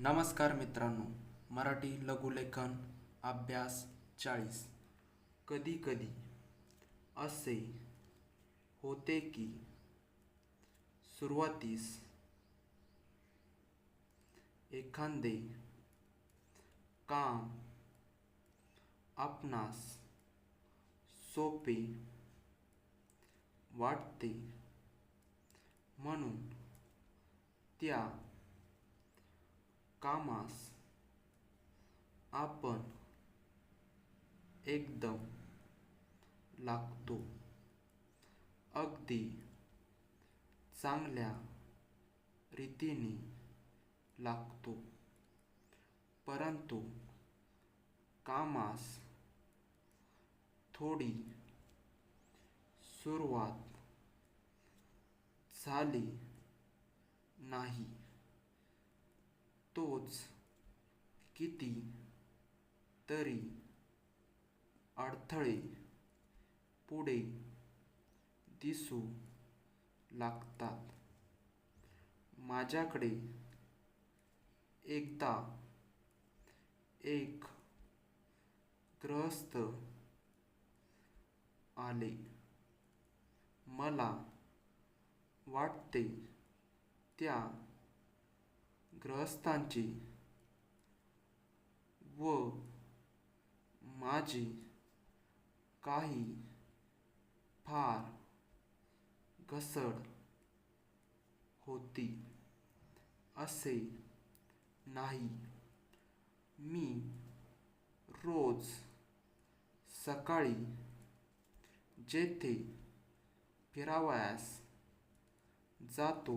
नमस्कार मित्रांनो मराठी लघुलेखन अभ्यास चाळीस. कधी कधी असे होते की सुरुवातीस एखादे काम आपणास सोपे वाटते म्हणून त्या कामास आपण एकदम लागतो. अगदी चांगल्या रीतीने लागतो. परंतु कामास थोडी सुरुवात झाली नाही. तोच किती तरी अडथळे पुढे दिसू लागतात. माझ्याकडे एकदा एक ग्रहस्थ आले. मला वाटते त्या ग्रहस्थांची व माझी काही फार घसड होती असे नाही. मी रोज सकाळी जेथे फिरावयास जातो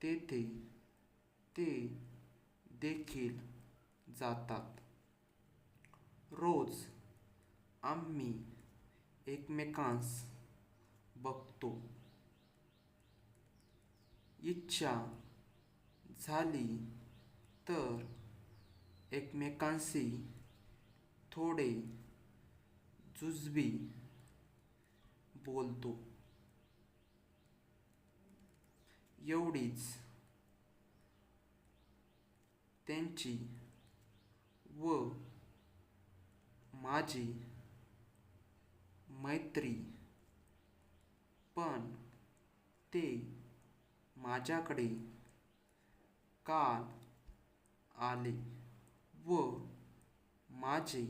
तेथे ते देखील जातात. रोज आम्ही एकमेकांस बघतो. इच्छा झाली तर एकमेकांशी थोडे जुजबी बोलतो. एवढीच त्यांची व माझी मैत्री. पण ते माझ्याकडे काल आले व माझे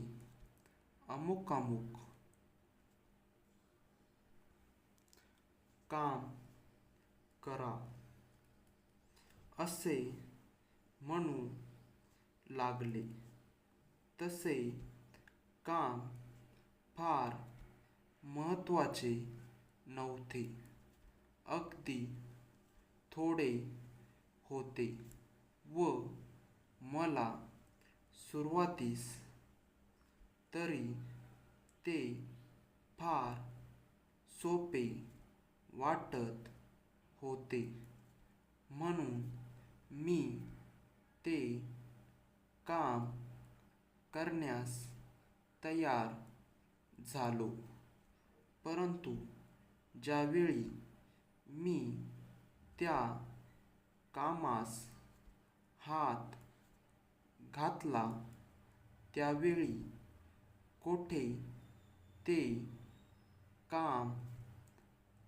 अमुक अमुक काम करा असे म्हणून लागले. तसे काम फार महत्त्वाचे नव्हते. अगदी थोडे होते व मला सुरुवातीस तरी ते फार सोपे वाटत होते. म्हणून मी ते काम करण्यास तयार झालो. परंतु ज्यावेळी मी त्या कामास हात घातला त्यावेळी कोठे ते काम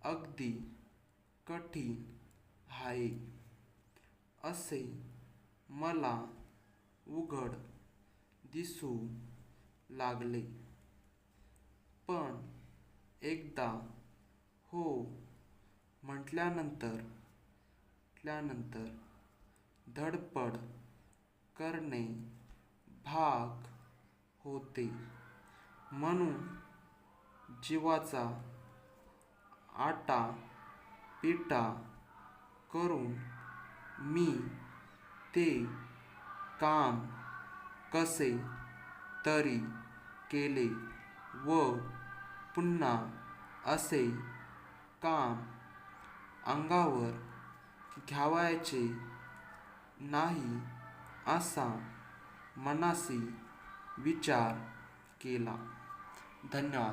अगदी कठीण आहे असे मला उघड दिसू लागले. पण एकदा हो म्हटल्यानंतर म्हटल्यानंतर धडपड करणे भाग होते. म्हणून जीवाचा आटा पिटा करून मी ते काम कसे तरी केले व पुन्हा असे काम अंगावर घ्यावायचे नाही असा मनाशी विचार केला. धन्यवाद.